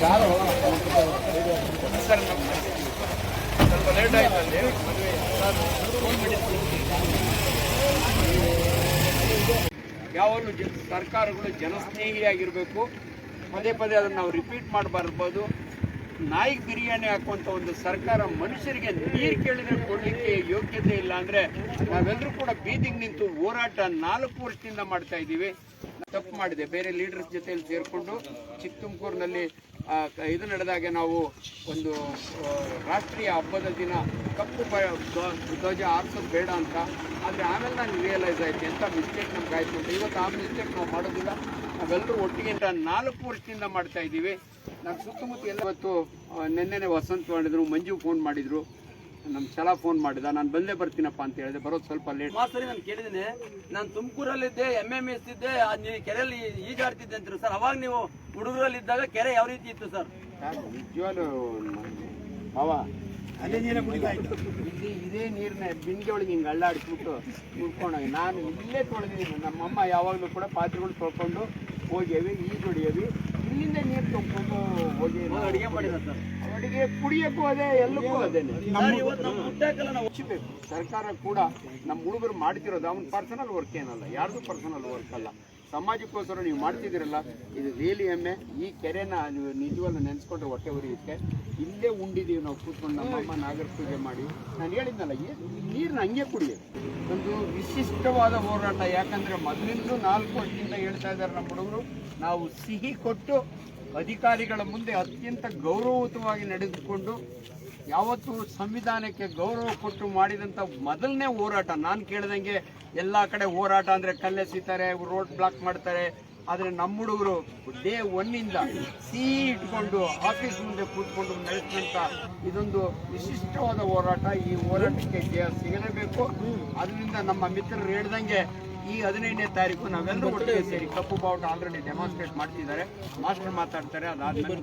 Sir ಸ್ವಲ್ಪ ಯಾವಾಗಲೂ ಜ ಸರ್ಕಾರಗಳು ಜನಸ್ನೇಹಿಯಾಗಿರಬೇಕು. ಪದೇ ಪದೇ ಅದನ್ನು ನಾವು ರಿಪೀಟ್ ಮಾಡಬಾರ್ಬೋದು ನಾಯಿಗೆ ಬಿರಿಯಾನಿ ಹಾಕುವಂಥ ಒಂದು ಸರ್ಕಾರ ಮನುಷ್ಯರಿಗೆ ನೀರು ಕೇಳಿದ್ರೆ ಕೊಡಲಿಕ್ಕೆ ಯೋಗ್ಯತೆ ಇಲ್ಲ ಅಂದರೆ ನಾವೆಲ್ಲರೂ ಕೂಡ ಬೀದಿಗೆ ನಿಂತು ಹೋರಾಟ ನಾಲ್ಕು ವರ್ಷದಿಂದ ಮಾಡ್ತಾ ಇದ್ದೀವಿ ತಪ್ಪು ಮಾಡಿದೆ. ಬೇರೆ ಲೀಡರ್ಸ್ ಜೊತೆಯಲ್ಲಿ ಸೇರಿಕೊಂಡು ಚಿಕ್ಕ ತುಮಕೂರಿನಲ್ಲಿ ಇದು ನಡೆದಾಗೆ ನಾವು ಒಂದು ರಾಷ್ಟ್ರೀಯ ಹಬ್ಬದ ದಿನ ಕಪ್ಪು ಧ್ವಜ ಆರಿಸೋದು ಬೇಡ ಅಂತ. ಆದರೆ ಆಮೇಲೆ ನಾನು ರಿಯಲೈಸ್ ಆಯಿತು ಎಂಥ ಮಿಸ್ಟೇಕ್ ನಮ್ಗೆ ಆಯಿತು ಅಂತ. ಇವತ್ತು ಆ ಮಿಸ್ಟೇಕ್ ನಾವು ಮಾಡೋದಿಲ್ಲ. ನಾವೆಲ್ಲರೂ ಒಟ್ಟಿಗೆ ಅಂತ ನಾಲ್ಕು ವರ್ಷದಿಂದ ಮಾಡ್ತಾ ಇದ್ದೀವಿ. ನಾನು ಸುತ್ತಮುತ್ತ ಎಲ್ಲ ಇವತ್ತು ನಿನ್ನೆನೆ ವಸಂತ್ ಮಾಡಿದ್ರು, ಮಂಜು ಫೋನ್ ಮಾಡಿದ್ರು. ನಮ್ಮ ಛಲ ಫೋನ್ ಮಾಡಿದ ನಾನು ಬಂದೇ ಬರ್ತೀನಪ್ಪ ಅಂತ ಹೇಳಿದೆ. ಬರೋದು ಸ್ವಲ್ಪ ಲೇಟ್ ಸರಿ ನಾನು ಕೇಳಿದ್ದೀನಿ. ನಾನು ತುಮಕೂರಲ್ಲಿದ್ದೆ ಎಂ ಎಂ ಎಸ್ ಇದ್ದೆ ಆ ನೀವು ಕೆರೆಯಲ್ಲಿ ಈಜಾಡ್ತಿದ್ದೆ ಅಂತೀರಿ ಸರ್. ಅವಾಗ ನೀವು ಹುಡುಗರಲ್ಲಿದ್ದಾಗ ಕೆರೆ ಯಾವ ರೀತಿ ಇತ್ತು ಸರ್? ನಿಜವಾಗ್ಲೂ ಅವ ಅದೇ ನೀರೇ ಕುಡಿತಾ ಇತ್ತು ಇಲ್ಲಿ ಇದೇ ನೀರನ್ನ ಬಿಂದಿಗೆ ಒಳಗೆ ಹಿಂಗೆ ಅಳ್ಳಾಡಿಸ್ಬಿಟ್ಟು ಉಳ್ಕೊಂಡೋಗಿ ನಾನು ಇಲ್ಲೇ ತೊಳೆದಿದ್ದೀನಿ. ನಮ್ಮಮ್ಮ ಯಾವಾಗಲೂ ಕೂಡ ಪಾತ್ರೆಗಳು ತೊಳ್ಕೊಂಡು ಹೋಗ್ಯವಿ ಈಜು ಹೊಡಿಯವಿ ಇಲ್ಲಿಂದ ನೀರು ತೊಗೊಂಡು ಅಡಿಗೆ ಕುಡಿಯಕ್ಕೂ ಅದೇ ಎಲ್ಲಕ್ಕೂ ಅದೇನೆ ಸರ್ಕಾರ ಕೂಡ ನಮ್ಮ ಹುಡುಗರು ಮಾಡ್ತಿರೋದು ಅವನ್ ಪರ್ಸನಲ್ ವರ್ಕ್ ಏನಲ್ಲ ಯಾರ್ದು ಪರ್ಸನಲ್ ವರ್ಕ್ ಅಲ್ಲ. ಸಮಾಜಕ್ಕೋಸ್ಕರ ನೀವು ಮಾಡ್ತಿದ್ದೀರಲ್ಲ ಇದು ರಿಯಲಿ ಎಮ್ಮೆ ಈ ಕೆರೆನ ನೀವು ನಿಜವಲ್ಲ ನೆನೆಸ್ಕೊಂಡ್ರೆ ಹೊಟ್ಟೆ ಉರಿಯುತ್ತೆ. ಇಲ್ಲೇ ಉಂಡಿದ್ದೀವಿ ನಾವು ಕೂತ್ಕೊಂಡು ನಮ್ಮಮ್ಮ ನಾಗರ ಪೂಜೆ ಮಾಡಿ. ನಾನು ಹೇಳಿದ್ನಲ್ಲ ನೀರನ್ನ ಹಂಗೆ ಕುಡಿಯೋದು ಒಂದು ವಿಶಿಷ್ಟವಾದ ಹೋರಾಟ. ಯಾಕಂದರೆ ಮೊದಲಿಂದ ನಾಲ್ಕು ವರ್ಷದಿಂದ ಹೇಳ್ತಾ ಇದ್ದಾರೆ ನಮ್ಮ ಹುಡುಗರು ನಾವು ಸಿಹಿ ಕೊಟ್ಟು ಅಧಿಕಾರಿಗಳ ಮುಂದೆ ಅತ್ಯಂತ ಗೌರವಯುತವಾಗಿ ನಡೆದುಕೊಂಡು ಯಾವತ್ತು ಸಂವಿಧಾನಕ್ಕೆ ಗೌರವ ಕೊಟ್ಟು ಮಾಡಿದಂಥ ಮೊದಲನೇ ಹೋರಾಟ. ನಾನು ಕೇಳಿದಂಗೆ ಎಲ್ಲ ಕಡೆ ಹೋರಾಟ ಅಂದರೆ ಕಲ್ಲೆಸಿತಾರೆ ರೋಡ್ ಬ್ಲಾಕ್ ಮಾಡ್ತಾರೆ ಆದ್ರೆ ನಮ್ಮ ಹುಡುಗರು ಡೇ ಒನ್ ಇಂದ ಸಿ ಇಟ್ಕೊಂಡು ಆಫೀಸ್ ಮುಂದೆ ಕೂತ್ಕೊಂಡು ನಡೆಸಿದಂತ ಇದೊಂದು ವಿಶಿಷ್ಟವಾದ ಹೋರಾಟ. ಈ ಹೋರಾಟಕ್ಕೆ ಜಯ ಸಿಗಲೇಬೇಕು. ಅದರಿಂದ ನಮ್ಮ ಮಿತ್ರರು ಹೇಳ್ದಂಗೆ ಈ ಹದಿನೈದನೇ ತಾರೀಕು ನಾವೆಲ್ಲರೂ ಒಟ್ಟಿಗೆ ಸೇರಿ ಕಪ್ಪು ಬಾವುಟ ಆಲ್ರೆಡಿ ಡೆಮಾನ್ಸ್ಟ್ರೇಟ್ ಮಾಡ್ತಿದ್ದಾರೆ. ಮಾಸ್ಟರ್ ಮಾತಾಡ್ತಾರೆ ಅದಾದ್ಮೇಲೆ